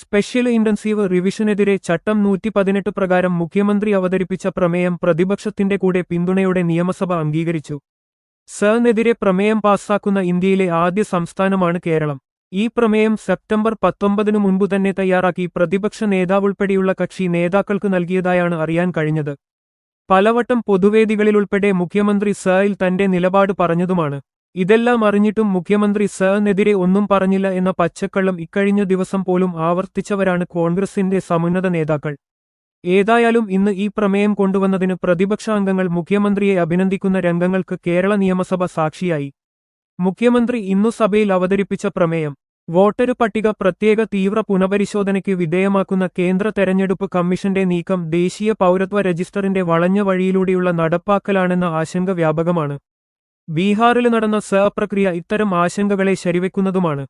Special intensive റിവിഷനെതിരെ ചട്ടം നൂറ്റി പതിനെട്ട് പ്രകാരം മുഖ്യമന്ത്രി അവതരിപ്പിച്ച പ്രമേയം പ്രതിപക്ഷത്തിന്റെ കൂടെ പിന്തുണയോടെ നിയമസഭ അംഗീകരിച്ചു. സനെതിരെ പ്രമേയം പാസാക്കുന്ന ഇന്ത്യയിലെ ആദ്യ സംസ്ഥാനമാണ് കേരളം. ഈ പ്രമേയം സെപ്റ്റംബർ പത്തൊമ്പതിനു മുൻപു തന്നെ തയ്യാറാക്കി പ്രതിപക്ഷ നേതാവുൾപ്പെടെയുള്ള കക്ഷി നേതാക്കൾക്ക് നൽകിയതായാണ് അറിയാൻ കഴിഞ്ഞത്. പലവട്ടം പൊതുവേദികളിലുൾപ്പെടെ മുഖ്യമന്ത്രി സയിൽ തന്റെ നിലപാട് പറഞ്ഞതുമാണ്. ഇതെല്ലാം അറിഞ്ഞിട്ടും മുഖ്യമന്ത്രി സഹനെതിരെ ഒന്നും പറഞ്ഞില്ല എന്ന പച്ചക്കള്ളം ഇക്കഴിഞ്ഞ ദിവസം പോലും ആവർത്തിച്ചവരാണ് കോൺഗ്രസിന്റെ സമുന്നത നേതാക്കൾ. ഏതായാലും ഇന്ന് ഈ പ്രമേയം കൊണ്ടുവന്നതിന് പ്രതിപക്ഷാംഗങ്ങൾ മുഖ്യമന്ത്രിയെ അഭിനന്ദിക്കുന്ന രംഗങ്ങൾക്ക് കേരള നിയമസഭ സാക്ഷിയായി. മുഖ്യമന്ത്രി ഇന്നു സഭയിൽ അവതരിപ്പിച്ച പ്രമേയം വോട്ടരു പട്ടിക പ്രത്യേക തീവ്ര പുനപരിശോധനയ്ക്ക് വിധേയമാക്കുന്ന കേന്ദ്ര തെരഞ്ഞെടുപ്പ് കമ്മീഷന്റെ നീക്കം ദേശീയ പൗരത്വ രജിസ്റ്ററിന്റെ വളഞ്ഞ വഴിയിലൂടെയുള്ള നടപ്പാക്കലാണെന്ന ആശങ്ക വ്യാപകമാണ്. ബീഹാറിൽ നടന്ന സഹപ്രക്രിയ ഇത്തരം ആശങ്കകളെ ശരിവെക്കുന്നതുമാണ്.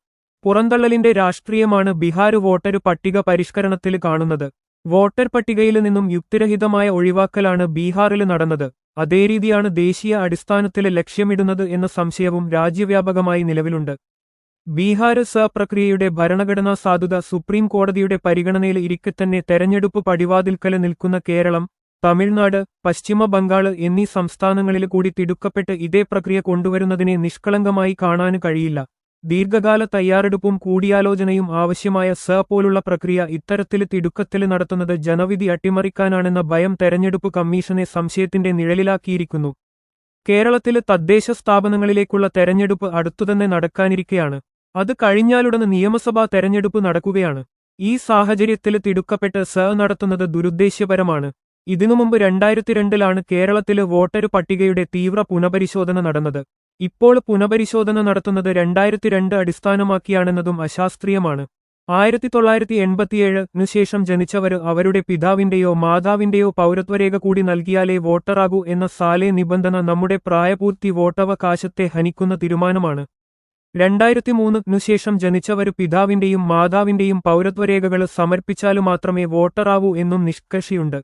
പുറന്തള്ളലിന്റെ രാഷ്ട്രീയമാണ് ബീഹാർ വോട്ടർ പട്ടിക പരിഷ്കരണത്തിൽ കാണുന്നത്. വോട്ടർ പട്ടികയിൽ നിന്നും യുക്തിരഹിതമായ ഒഴിവാക്കലാണ് ബീഹാറിൽ നടന്നത്. അതേ രീതിയാണ് ദേശീയ അടിസ്ഥാനത്തിൽ ലക്ഷ്യമിടുന്നത് എന്ന സംശയവും രാജ്യവ്യാപകമായി നിലവിലുണ്ട്. ബീഹാർ സഹപ്രക്രിയയുടെ ഭരണഘടനാ സാധുത സുപ്രീം കോടതിയുടെ പരിഗണനയിൽ ഇരിക്കെ തന്നെ തെരഞ്ഞെടുപ്പ് പടിവാതിൽക്കല നിൽക്കുന്ന കേരളം തമിഴ്നാട് പശ്ചിമ ബംഗാൾ എന്നീ സംസ്ഥാനങ്ങളിൽ കൂടി തിടുക്കപ്പെട്ട് ഇതേ പ്രക്രിയ കൊണ്ടുവരുന്നതിനെ നിഷ്കളങ്കമായി കാണാൻ കഴിയില്ല. ദീർഘകാല തയ്യാറെടുപ്പും കൂടിയാലോചനയും ആവശ്യമായ സ പോലുള്ള പ്രക്രിയ ഇത്തരത്തിൽ തിടുക്കത്തിൽ നടത്തുന്നത് ജനവിധി അട്ടിമറിക്കാനാണെന്ന ഭയം തെരഞ്ഞെടുപ്പ് കമ്മീഷനെ സംശയത്തിന്റെ നിഴലിലാക്കിയിരിക്കുന്നു. കേരളത്തിൽ തദ്ദേശ സ്ഥാപനങ്ങളിലേക്കുള്ള തെരഞ്ഞെടുപ്പ് അടുത്തുതന്നെ നടക്കാനിരിക്കെയാണ്. അത് കഴിഞ്ഞാലുടന് നിയമസഭാ തെരഞ്ഞെടുപ്പ് നടക്കുകയാണ്. ഈ സാഹചര്യത്തിൽ തിടുക്കപ്പെട്ട് സ നടത്തുന്നത് ദുരുദ്ദേശ്യപരമാണ് ഇതിനു മുമ്പ് രണ്ടായിരത്തി രണ്ടിലാണ് കേരളത്തിലെ വോട്ടർ പട്ടികയുടെ തീവ്ര പുനപരിശോധന നടന്നത്. ഇപ്പോൾ പുനപരിശോധന നടത്തുന്നത് രണ്ടായിരത്തി രണ്ട് അടിസ്ഥാനമാക്കിയാണെന്നതും അശാസ്ത്രീയമാണ്. ആയിരത്തി തൊള്ളായിരത്തി എൺപത്തിയേഴിനു ശേഷം ജനിച്ചവർ അവരുടെ പിതാവിന്റെയോ മാതാവിന്റെയോ പൗരത്വരേഖ കൂടി നൽകിയാലേ വോട്ടറാകൂ എന്ന സാലെ നിബന്ധന നമ്മുടെ പ്രായപൂർത്തി വോട്ടവകാശത്തെ ഹനിക്കുന്ന തീരുമാനമാണ്. രണ്ടായിരത്തി മൂന്നിനു ശേഷം ജനിച്ചവർ പിതാവിന്റെയും മാതാവിന്റെയും പൗരത്വരേഖകൾ സമർപ്പിച്ചാലു മാത്രമേ വോട്ടറാവൂ എന്നും നിഷ്കർഷിയുണ്ട്.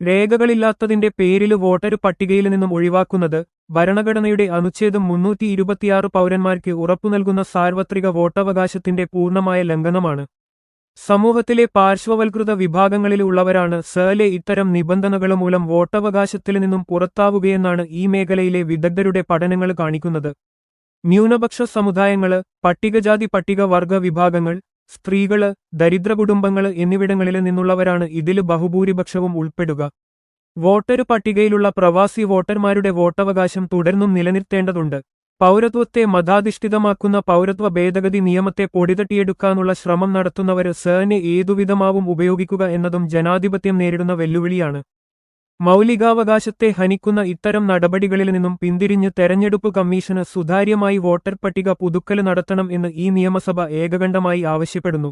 രേഖകളില്ലാത്തതിന്റെ പേരിൽ വോട്ടർ പട്ടികയിൽ നിന്നും ഒഴിവാക്കുന്നത് ഭരണഘടനയുടെ അനുച്ഛേദം മുന്നൂറ്റി ഇരുപത്തിയാറ് പൗരന്മാർക്ക് ഉറപ്പു നൽകുന്ന സാർവത്രിക വോട്ടവകാശത്തിന്റെ പൂർണമായ ലംഘനമാണ്. സമൂഹത്തിലെ പാർശ്വവൽകൃത വിഭാഗങ്ങളിലുള്ളവരാണ് സേലെ ഇത്തരം നിബന്ധനകൾ മൂലം വോട്ടവകാശത്തിൽ നിന്നും പുറത്താവുകയെന്നാണ് ഈ മേഖലയിലെ വിദഗ്ധരുടെ പഠനങ്ങൾ കാണിക്കുന്നത്. ന്യൂനപക്ഷ സമുദായങ്ങൾ പട്ടികജാതി പട്ടികവർഗ വിഭാഗങ്ങൾ സ്ത്രീകൾ ദരിദ്ര കുടുംബങ്ങൾ എന്നിവിടങ്ങളിൽ നിന്നുള്ളവരാണ് ഇതിൽ ബഹുഭൂരിപക്ഷവും ഉൾപ്പെടുക. വോട്ടർ പട്ടികയിലുള്ള പ്രവാസി വോട്ടർമാരുടെ വോട്ടവകാശം തുടർന്നും നിലനിർത്തേണ്ടതുണ്ട്. പൗരത്വത്തെ മതാധിഷ്ഠിതമാക്കുന്ന പൗരത്വ ഭേദഗതി നിയമത്തെ പൊടിതട്ടിയെടുക്കാനുള്ള ശ്രമം നടത്തുന്നവര് സേനെ ഏതുവിധമാവും ഉപയോഗിക്കുക എന്നതും ജനാധിപത്യം നേരിടുന്ന വെല്ലുവിളിയാണ്. മൗലികാവകാശത്തെ ഹനിക്കുന്ന ഇത്തരം നടപടികളിൽ നിന്നും പിന്തിരിഞ്ഞ് തെരഞ്ഞെടുപ്പ് കമ്മീഷന് സുതാര്യമായി വോട്ടർ പട്ടിക പുതുക്കൽ നടത്തണം എന്ന് ഈ നിയമസഭ ഏകകണ്ഠമായി ആവശ്യപ്പെടുന്നു.